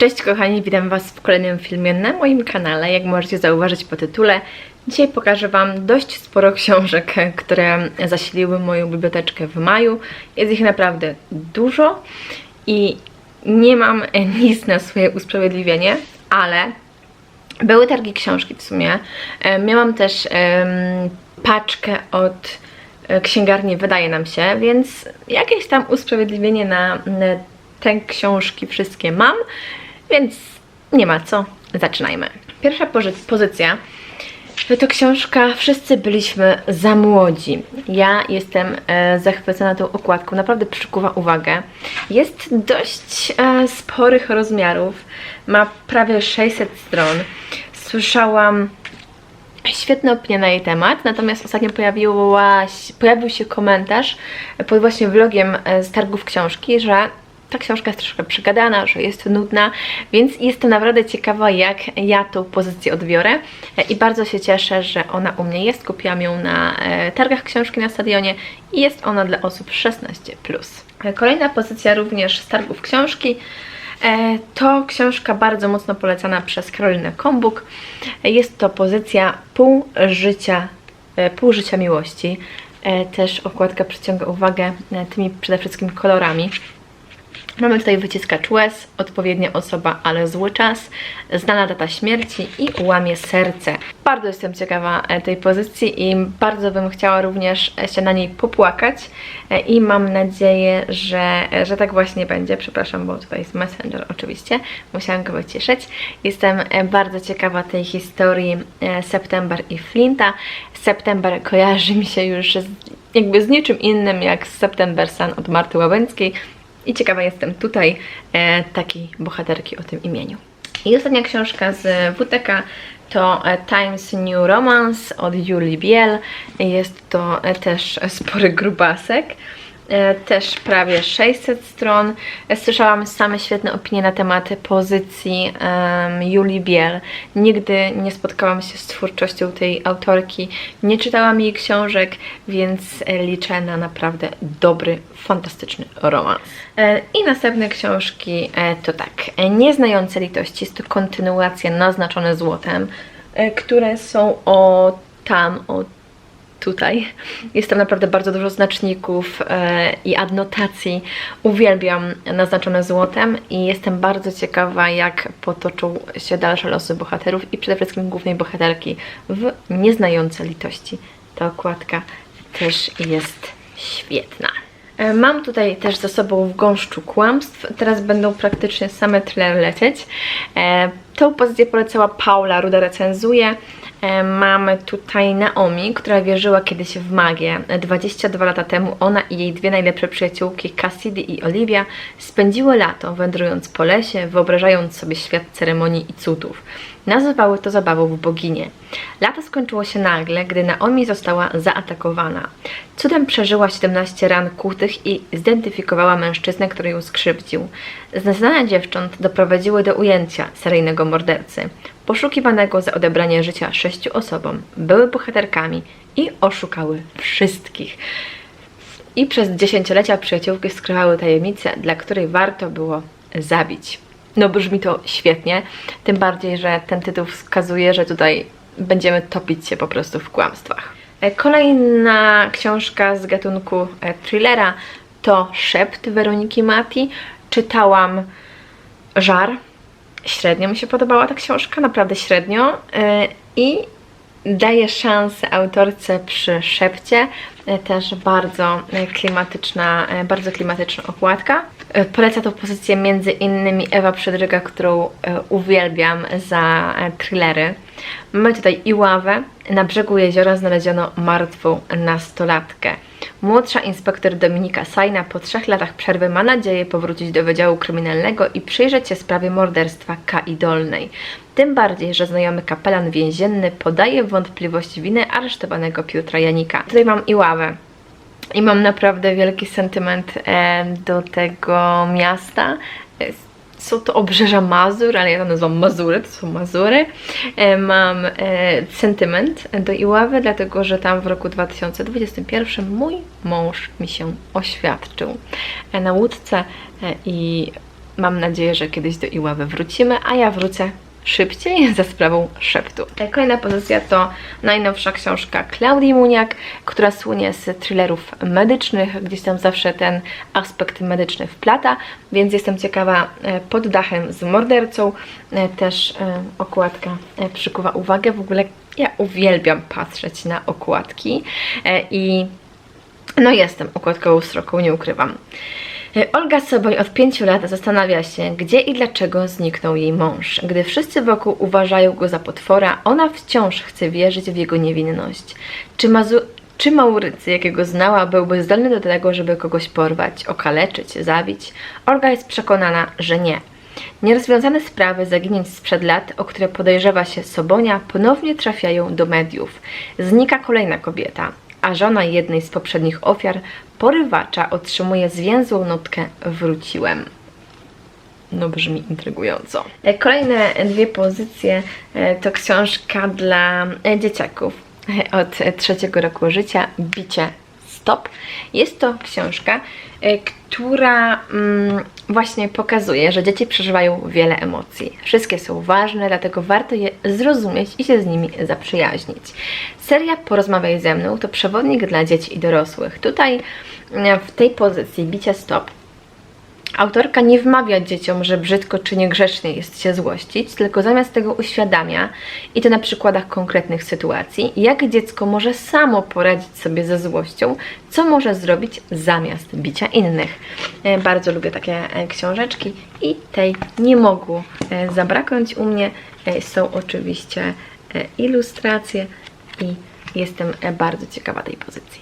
Cześć kochani, witam Was w kolejnym filmie na moim kanale. Jak możecie zauważyć po tytule, dzisiaj pokażę Wam dość sporo książek, które zasiliły moją biblioteczkę w maju. Jest ich naprawdę dużo i nie mam nic na swoje usprawiedliwienie, ale były targi książki w sumie. E, Miałam też paczkę od e, księgarni Wydaje nam się, więc jakieś tam usprawiedliwienie na te książki wszystkie mam, więc nie ma co. Zaczynajmy. Pierwsza pozy- pozycja to książka Wszyscy byliśmy za młodzi. Ja jestem e, zachwycona tą okładką, naprawdę przykuwa uwagę. Jest dość e, sporych rozmiarów, ma prawie 600 stron. Słyszałam świetne opinie na jej temat, natomiast ostatnio pojawił się komentarz pod właśnie vlogiem e, z targów książki, że ta książka jest troszkę przegadana, że jest nudna, więc jestem naprawdę ciekawa, jak ja tą pozycję odbiorę i bardzo się cieszę, że ona u mnie jest. Kupiłam ją na e, targach książki na stadionie i jest ona dla osób 16+. E, Kolejna pozycja również z targów książki E, To książka bardzo mocno polecana przez Karolinę Kombuk. Jest to pozycja pół życia, e, pół życia miłości. Też okładka przyciąga uwagę tymi przede wszystkim kolorami. Mamy tutaj wyciskacz łez, odpowiednia osoba, ale zły czas, znana data śmierci i łamie serce. Bardzo jestem ciekawa e, tej pozycji i bardzo bym chciała również e, się na niej popłakać e, i mam nadzieję, że, że tak właśnie będzie. Przepraszam, bo tutaj jest Messenger oczywiście, musiałam go wyciszyć. Jestem bardzo ciekawa tej historii September i Flinta. September kojarzy mi się już z, jakby z niczym innym jak z September Sun od Marty Łabęckiej. I ciekawa jestem tutaj e, takiej bohaterki o tym imieniu. I ostatnia książka z WTK to e, Times New Romance od Julii Biel. Jest to e, też spory grubasek. E, Też prawie 600 stron. E, Słyszałam same świetne opinie na temat pozycji em, Julii Biel. Nigdy nie spotkałam się z twórczością tej autorki, nie czytałam jej książek, więc e, liczę na naprawdę dobry, fantastyczny romans. I następne książki to tak, Nieznające litości, jest to kontynuacja naznaczone złotem, które są o tam, o tutaj. Jest tam naprawdę bardzo dużo znaczników e, i adnotacji. Uwielbiam naznaczone złotem i jestem bardzo ciekawa, jak potoczą się dalsze losy bohaterów i przede wszystkim głównej bohaterki w Nieznające litości. Ta okładka też jest świetna. E, Mam tutaj też za sobą w gąszczu kłamstw. Teraz będą praktycznie same thrillery lecieć. Tą pozycję polecała Paula, Ruda recenzuje. Mamy tutaj Naomi, która wierzyła kiedyś w magię. 22 lata temu ona i jej dwie najlepsze przyjaciółki, Cassidy i Olivia, spędziły lato wędrując po lesie, wyobrażając sobie świat ceremonii i cudów. Nazywały to zabawą w boginie. Lato skończyło się nagle, gdy Naomi została zaatakowana. Cudem przeżyła 17 ran kłutych i zidentyfikowała mężczyznę, który ją skrzywdził. Znane dziewcząt doprowadziły do ujęcia seryjnego mordercy, poszukiwanego za odebranie życia sześciu osobom. Były bohaterkami i oszukały wszystkich. I przez dziesięciolecia przyjaciółki skrywały tajemnicę, dla której warto było zabić. No brzmi to świetnie, tym bardziej, że ten tytuł wskazuje, że tutaj będziemy topić się po prostu w kłamstwach. E, Kolejna książka z gatunku e, thrillera to Szept Weroniki Mati. Czytałam Żar. Średnio mi się podobała ta książka, naprawdę średnio. E, I daje szansę autorce przy szepcie. E, Też bardzo klimatyczna, e, bardzo klimatyczna okładka. Poleca tą pozycję między innymi Ewa Przedryga, którą uwielbiam za thrillery. Mamy tutaj Iławę. Na brzegu jeziora znaleziono martwą nastolatkę. Młodsza inspektor Dominika Sajna po trzech latach przerwy ma nadzieję powrócić do Wydziału Kryminalnego i przyjrzeć się sprawie morderstwa Kai Dolnej. Tym bardziej, że znajomy kapelan więzienny podaje wątpliwość winę aresztowanego Piotra Janika. Tutaj mam Iławę. I mam naprawdę wielki sentyment do tego miasta. Są to obrzeża Mazur, ale ja to nazywam Mazury, to są Mazury. E, Mam e, sentyment do Iławy, dlatego że tam w roku 2021 mój mąż mi się oświadczył e, na łódce i mam nadzieję, że kiedyś do Iławy wrócimy, a ja wrócę szybciej za sprawą szeptu. Kolejna pozycja to najnowsza książka Klaudii Muniak, która słynie z thrillerów medycznych. Gdzieś tam zawsze ten aspekt medyczny wplata, więc jestem ciekawa e, pod dachem z mordercą. E, Też e, okładka przykuwa uwagę. W ogóle ja uwielbiam patrzeć na okładki i no jestem okładkową stroką, nie ukrywam. E, Olga Soboń od pięciu lat zastanawia się, gdzie i dlaczego zniknął jej mąż. Gdy wszyscy wokół uważają go za potwora, ona wciąż chce wierzyć w jego niewinność. Czy, Mazu- czy Maurycy, jakiego znała, byłby zdolny do tego, żeby kogoś porwać, okaleczyć, zabić? Olga jest przekonana, że nie. Nierozwiązane sprawy zaginięć sprzed lat, o które podejrzewa się Sobonia, ponownie trafiają do mediów. Znika kolejna kobieta, a żona jednej z poprzednich ofiar, porywacza, otrzymuje zwięzłą notkę wróciłem. No brzmi intrygująco. E, Kolejne dwie pozycje e, to książka dla e, dzieciaków od trzeciego roku życia, Bicie Stop. Jest to książka, e, która mm, właśnie pokazuje, że dzieci przeżywają wiele emocji. Wszystkie są ważne, dlatego warto je zrozumieć i się z nimi zaprzyjaźnić. Seria Porozmawiaj ze mną to przewodnik dla dzieci i dorosłych. Tutaj e, w tej pozycji Bicie Stop Autorka nie wmawia dzieciom, że brzydko czy niegrzecznie jest się złościć, tylko zamiast tego uświadamia, i to na przykładach konkretnych sytuacji, jak dziecko może samo poradzić sobie ze złością, co może zrobić zamiast bicia innych. E, Bardzo lubię takie e, książeczki i tej nie mogło e, zabraknąć u mnie. Są oczywiście ilustracje i Jestem e, bardzo ciekawa tej pozycji.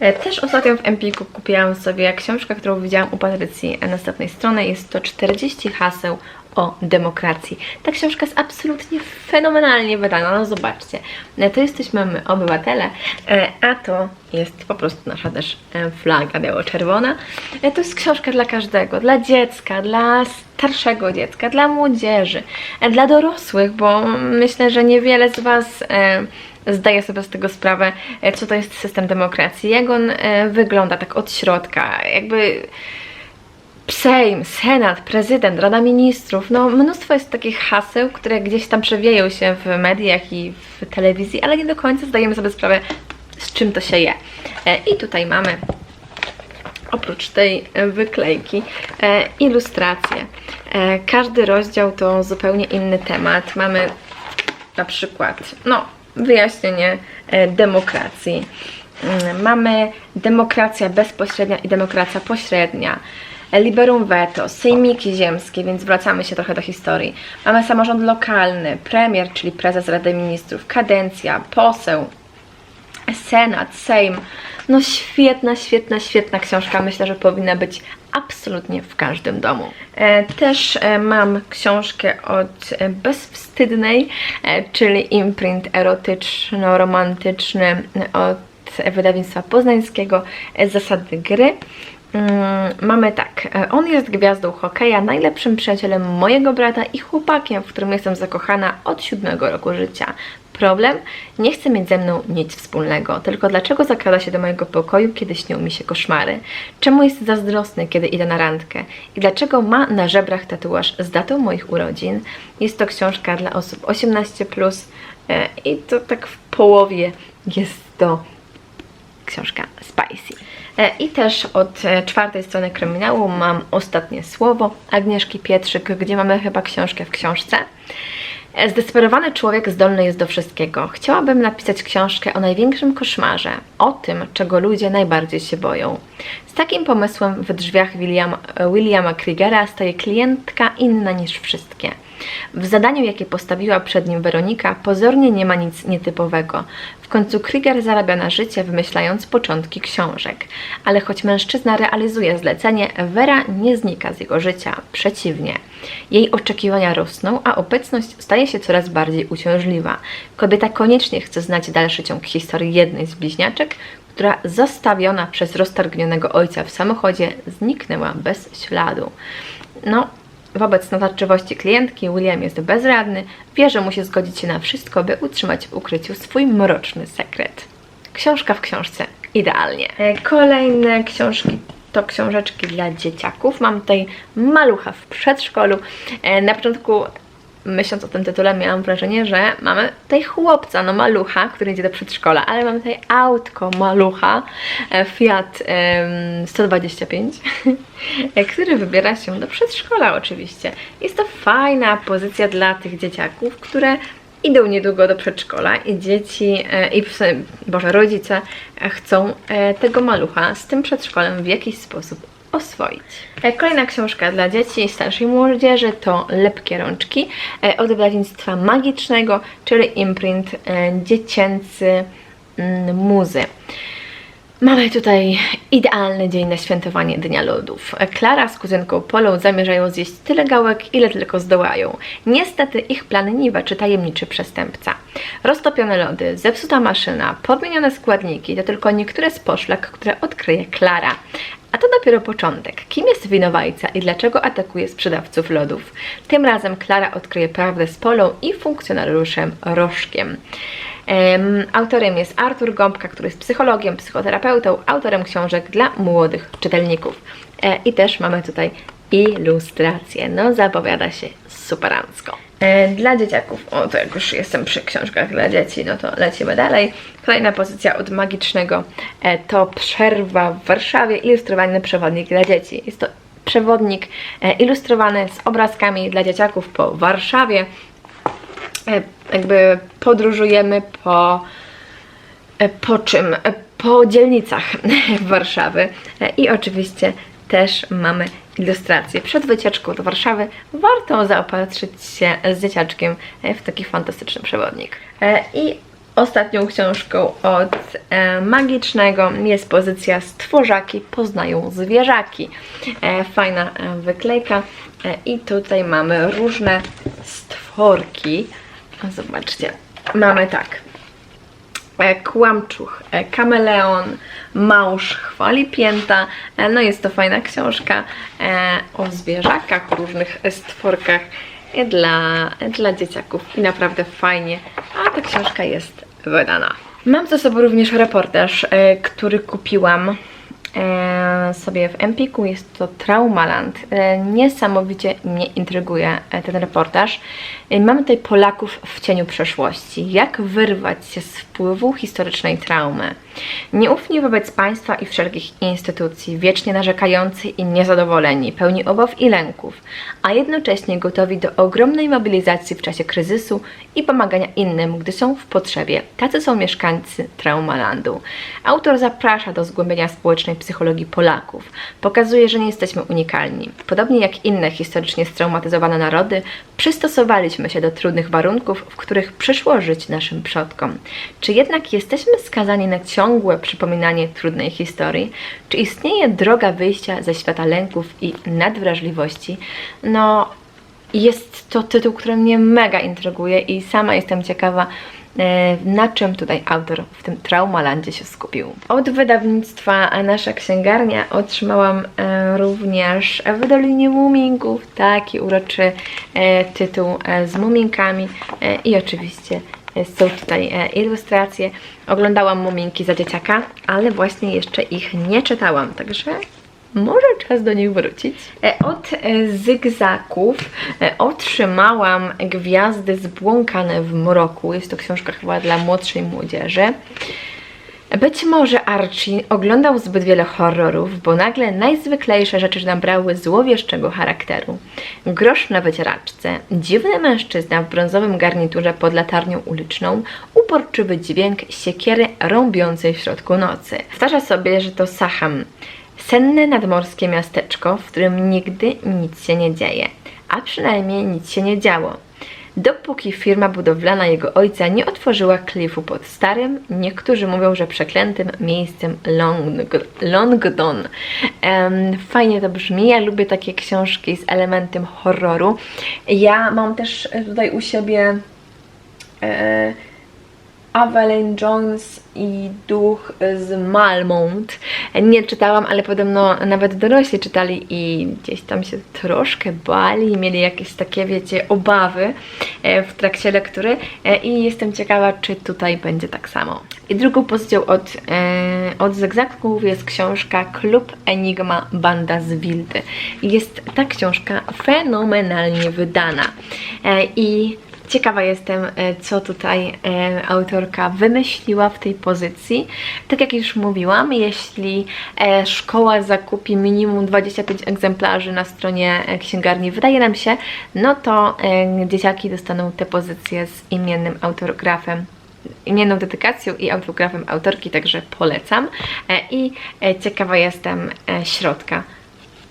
E, Też ostatnio w Empiku kupiłam sobie książkę, którą widziałam u Patrycji e, następnej strony. Jest to 40 haseł o demokracji. Ta książka jest absolutnie fenomenalnie wydana. No zobaczcie, to jesteśmy my, obywatele, a to jest po prostu nasza też flaga biało-czerwona. To jest książka dla każdego, dla dziecka, dla starszego dziecka, dla młodzieży, dla dorosłych, bo myślę, że niewiele z Was zdaje sobie z tego sprawę, e, co to jest system demokracji, jak on e, wygląda tak od środka, jakby Sejm, Senat, Prezydent, Rada Ministrów, no mnóstwo jest takich haseł, które gdzieś tam przewijają się w mediach i w telewizji, ale nie do końca zdajemy sobie sprawę, z czym to się je. E, I tutaj mamy oprócz tej wyklejki ilustracje. Każdy rozdział to zupełnie inny temat. Mamy na przykład, no, wyjaśnienie e, demokracji. Mm, Mamy demokracja bezpośrednia i demokracja pośrednia. E, Liberum veto, sejmiki ziemskie, więc wracamy się trochę do historii. Mamy samorząd lokalny, premier, czyli prezes Rady Ministrów, kadencja, poseł, Senat, Sejm. No świetna, świetna, świetna książka. Myślę, że powinna być absolutnie w każdym domu. E, też e, mam książkę od e, Bezwstydnej, czyli imprint erotyczno-romantyczny od wydawnictwa poznańskiego Zasady gry. Mm, Mamy tak, on jest gwiazdą hokeja, najlepszym przyjacielem mojego brata i chłopakiem, w którym jestem zakochana od siódmego roku życia. Problem? Nie chce mieć ze mną nic wspólnego, tylko dlaczego zakrada się do mojego pokoju, kiedy śnią mi się koszmary? Czemu jest zazdrosny, kiedy idę na randkę? I dlaczego ma na żebrach tatuaż z datą moich urodzin? Jest to książka dla osób 18+, e, i to tak w połowie jest to książka Spicy. E, I też od e, czwartej strony kryminału mam ostatnie słowo Agnieszki Pietrzyk, gdzie mamy chyba książkę w książce. Zdesperowany człowiek zdolny jest do wszystkiego. Chciałabym napisać książkę o największym koszmarze, o tym, czego ludzie najbardziej się boją. Z takim pomysłem w drzwiach Williama, Williama Kriegera staje klientka inna niż wszystkie. W zadaniu, jakie postawiła przed nim Weronika, pozornie nie ma nic nietypowego. W końcu Krieger zarabia na życie, wymyślając początki książek. Ale choć mężczyzna realizuje zlecenie, Wera nie znika z jego życia. Przeciwnie. Jej oczekiwania rosną, a obecność staje się coraz bardziej uciążliwa. Kobieta koniecznie chce znać dalszy ciąg historii jednej z bliźniaczek, która zostawiona przez roztargnionego ojca w samochodzie zniknęła bez śladu. No, Wobec natarczywości klientki William jest bezradny, wie, że musi zgodzić się na wszystko, by utrzymać w ukryciu swój mroczny sekret. Książka w książce. Idealnie. E, Kolejne książki to książeczki dla dzieciaków. Mam tutaj malucha w przedszkolu. E, Na początku myśląc o tym tytule miałam wrażenie, że mamy tutaj chłopca, no malucha, który idzie do przedszkola, ale mamy tutaj autko malucha, e, Fiat em, 125, e, który wybiera się do przedszkola oczywiście. Jest to fajna pozycja dla tych dzieciaków, które idą niedługo do przedszkola i dzieci, e, i Boże, rodzice chcą e, tego malucha z tym przedszkolem w jakiś sposób oswoić. E, Kolejna książka dla dzieci i starszej młodzieży to Lepkie rączki e, od wydawnictwa magicznego, czyli imprint e, dziecięcy mm, muzy. Mamy tutaj idealny dzień na świętowanie Dnia Lodów. Klara z kuzynką Polą zamierzają zjeść tyle gałek, ile tylko zdołają. Niestety ich plan niweczy tajemniczy przestępca. Roztopione lody, zepsuta maszyna, podmienione składniki to tylko niektóre z poszlak, które odkryje Klara. To dopiero początek. Kim jest winowajca i dlaczego atakuje sprzedawców lodów? Tym razem Klara odkryje prawdę z Polą i funkcjonariuszem Rożkiem. Em, autorem jest Artur Gąbka, który jest psychologiem, psychoterapeutą, autorem książek dla młodych czytelników. E, I też mamy tutaj ilustracje. No, zapowiada się superancko. E, Dla dzieciaków, o to jak już jestem przy książkach dla dzieci, no to lecimy dalej. Kolejna pozycja od magicznego e, to Przerwa w Warszawie, ilustrowany przewodnik dla dzieci. Jest to przewodnik e, ilustrowany z obrazkami dla dzieciaków po Warszawie. Jakby podróżujemy po po czym? Po dzielnicach Warszawy. I oczywiście też mamy ilustracje. Przed wycieczką do Warszawy warto zaopatrzyć się z dzieciaczkiem e, w taki fantastyczny przewodnik. E, I ostatnią książką od e, magicznego jest pozycja Stworzaki poznają zwierzaki. Fajna wyklejka. I tutaj mamy różne stworki. Zobaczcie. Mamy tak kłamczuch, e, kameleon, małż chwali pięta. E, No jest to fajna książka e, o zwierzakach, różnych stworkach e, dla, dla dzieciaków i naprawdę fajnie, a ta książka jest wydana. Mam ze sobą również reportaż, e, który kupiłam e, sobie w Empiku. Jest to Traumaland. E, Niesamowicie mnie intryguje e, ten reportaż. E, Mamy tutaj Polaków w cieniu przeszłości. Jak wyrwać się z wpływu historycznej traumy? Nieufni wobec państwa i wszelkich instytucji, wiecznie narzekający i niezadowoleni, pełni obaw i lęków, a jednocześnie gotowi do ogromnej mobilizacji w czasie kryzysu i pomagania innym, gdy są w potrzebie. Tacy są mieszkańcy Traumalandu. Autor zaprasza do zgłębienia społecznej psychologii Polaków. Pokazuje, że nie jesteśmy unikalni. Podobnie jak inne historycznie straumatyzowane narody, przystosowaliśmy się do trudnych warunków, w których przyszło żyć naszym przodkom. Czy jednak jesteśmy skazani na ciągłe przypominanie trudnej historii? Czy istnieje droga wyjścia ze świata lęków i nadwrażliwości? No, jest to tytuł, który mnie mega intryguje i sama jestem ciekawa, na czym tutaj autor w tym Traumalandzie się skupił. Od wydawnictwa Nasza Księgarnia otrzymałam e, również w Dolinie Muminków taki uroczy e, tytuł e, z muminkami e, i oczywiście e, są tutaj e, ilustracje. Oglądałam muminki za dzieciaka, ale właśnie jeszcze ich nie czytałam, także może czas do nich wrócić. E, Od e, zygzaków e, otrzymałam Gwiazdy zbłąkane w mroku. Jest to książka chyba dla młodszej młodzieży. Być może Archie oglądał zbyt wiele horrorów, bo nagle najzwyklejsze rzeczy nabrały złowieszczego charakteru. Grosz na wycieraczce, dziwny mężczyzna w brązowym garniturze pod latarnią uliczną, uporczywy dźwięk siekiery rąbiącej w środku nocy. Powtarza sobie, że to Sacham, senne nadmorskie miasteczko, w którym nigdy nic się nie dzieje, a przynajmniej nic się nie działo dopóki firma budowlana jego ojca nie otworzyła klifu pod starym, niektórzy mówią, że przeklętym miejscem Long, Longdon. Em, fajnie to brzmi, ja lubię takie książki z elementem horroru. Ja mam też tutaj u siebie e, Evelyn Jones i Duch z Malmont. Nie czytałam, ale podobno nawet dorośli czytali i gdzieś tam się troszkę bali, mieli jakieś takie, wiecie, obawy e, w trakcie lektury e, i jestem ciekawa, czy tutaj będzie tak samo. I drugą pozycją od, e, od zygzaków jest książka Klub Enigma Banda z Wildy. Jest ta książka fenomenalnie wydana i Ciekawa jestem, e, co tutaj e, autorka wymyśliła w tej pozycji. Tak jak już mówiłam, jeśli e, szkoła zakupi minimum 25 egzemplarzy na stronie księgarni, wydaje nam się, no to dzieciaki dostaną te pozycje z imiennym autografem imienną dedykacją i autografem autorki, także polecam. I ciekawa jestem środka.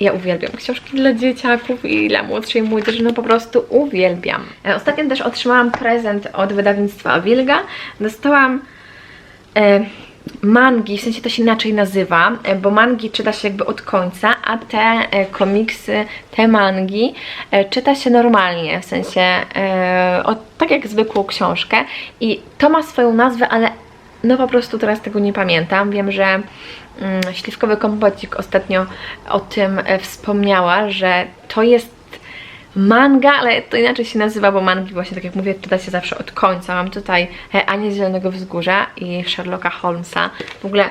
Ja uwielbiam książki dla dzieciaków i dla młodszej młodzieży, no po prostu uwielbiam. E, Ostatnio też otrzymałam prezent od wydawnictwa Wilga. Dostałam e, mangi, w sensie to się inaczej nazywa, e, bo mangi czyta się jakby od końca, a te e, komiksy, te mangi czyta się normalnie, w sensie e, tak jak zwykłą książkę i to ma swoją nazwę, ale no po prostu teraz tego nie pamiętam. Wiem, że Śliwkowy Kompocik ostatnio o tym e, wspomniała, że to jest manga, ale to inaczej się nazywa, bo mangi właśnie, tak jak mówię, czyta się zawsze od końca. Mam tutaj e, Anię z Zielonego Wzgórza i Sherlocka Holmesa. W ogóle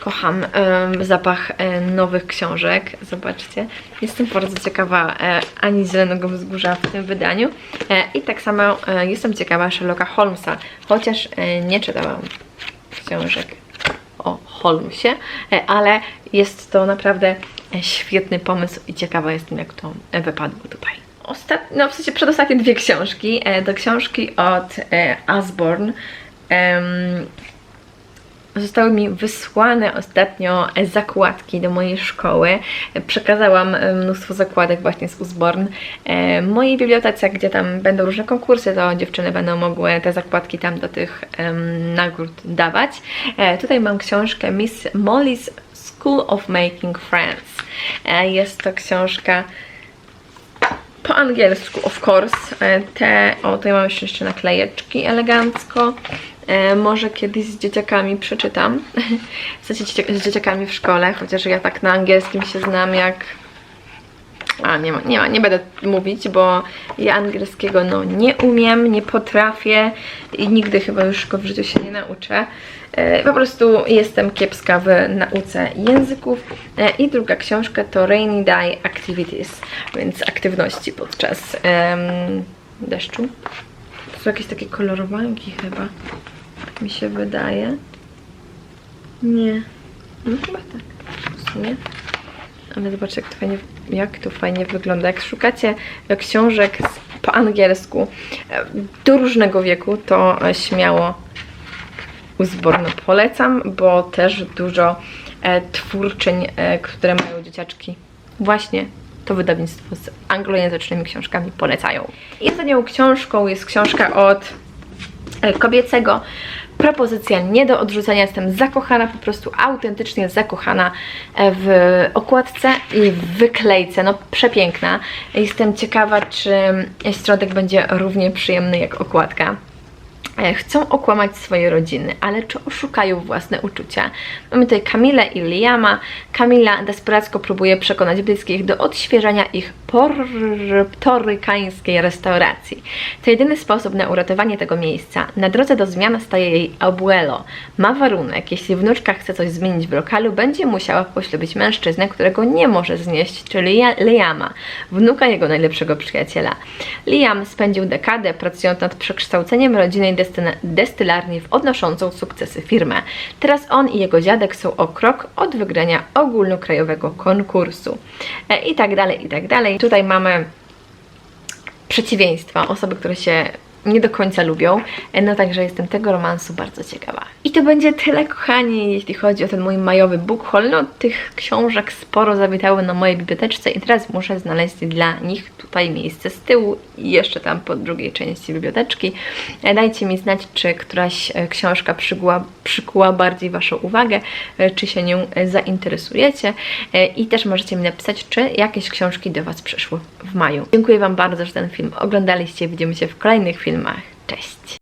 kocham em, zapach e, nowych książek. Zobaczcie. Jestem bardzo ciekawa e, Ani z Zielonego Wzgórza w tym wydaniu. I tak samo jestem ciekawa Sherlocka Holmesa, chociaż nie czytałam książek Holmesie, ale jest to naprawdę e, świetny pomysł i ciekawa jestem, jak to e, wypadło tutaj. Ostat... No w sensie przedostatnie dwie książki. E, Do książki od Asborn Zostały mi wysłane ostatnio zakładki do mojej szkoły. Przekazałam e, mnóstwo zakładek właśnie z Usborn e, mojej bibliotece, gdzie tam będą różne konkursy, to dziewczyny będą mogły te zakładki tam do tych nagród dawać. E, Tutaj mam książkę Miss Molly's School of Making Friends. Jest to książka po angielsku, of course. Te, o tutaj mam jeszcze naklejeczki elegancko. E, może kiedyś z dzieciakami przeczytam. Sensie dzieciak- z dzieciakami w szkole, chociaż ja tak na angielskim się znam jak... A, nie ma, nie ma, nie będę mówić, bo ja angielskiego no nie umiem, nie potrafię i nigdy chyba już go w życiu się nie nauczę. E, Po prostu jestem kiepska w nauce języków. E, I druga książka to Rainy Day Activities, więc aktywności podczas deszczu. To są jakieś takie kolorowanki chyba, mi się wydaje. Nie, no chyba tak w sumie. Ale zobaczcie, jak to fajnie, jak to fajnie wygląda. Jak szukacie książek z, po angielsku do różnego wieku, to śmiało Uzborno polecam, bo też dużo e, twórczyń, e, które mają dzieciaczki, właśnie to wydawnictwo z anglojęzycznymi książkami polecają. I ostatnią książką jest książka od e, kobiecego. Propozycja nie do odrzucenia. Jestem zakochana, po prostu autentycznie zakochana e, w okładce i w wyklejce. No przepiękna. Jestem ciekawa, czy środek będzie równie przyjemny jak okładka. E, Chcą okłamać swoje rodziny, ale czy oszukają własne uczucia? Mamy tutaj Kamilę i Liama. Kamila desperacko próbuje przekonać bliskich do odświeżenia ich portorykańskiej restauracji. To jedyny sposób na uratowanie tego miejsca. Na drodze do zmian staje jej abuelo. Ma warunek, jeśli wnuczka chce coś zmienić w lokalu, będzie musiała poślubić mężczyznę, którego nie może znieść, czyli Liama, wnuka jego najlepszego przyjaciela. Liam spędził dekadę pracując nad przekształceniem rodzinnej destyna- destylarni w odnoszącą sukcesy firmę. Teraz on i jego dziadek są o krok od wygrania ogólnokrajowego konkursu. E, I tak dalej, i tak dalej. Tutaj mamy przeciwieństwa, osoby, które się nie do końca lubią. E, No także jestem tego romansu bardzo ciekawa. I to będzie tyle, kochani, jeśli chodzi o ten mój majowy book haul. No tych książek sporo zawitały na mojej biblioteczce i teraz muszę znaleźć dla nich tutaj miejsce z tyłu i jeszcze tam po drugiej części biblioteczki. E, Dajcie mi znać, czy któraś e, książka przykuła, przykuła bardziej Waszą uwagę, czy się nią zainteresujecie i też możecie mi napisać, czy jakieś książki do Was przyszły w maju. Dziękuję Wam bardzo, że ten film oglądaliście. Widzimy się w kolejnych filmach. Cześć!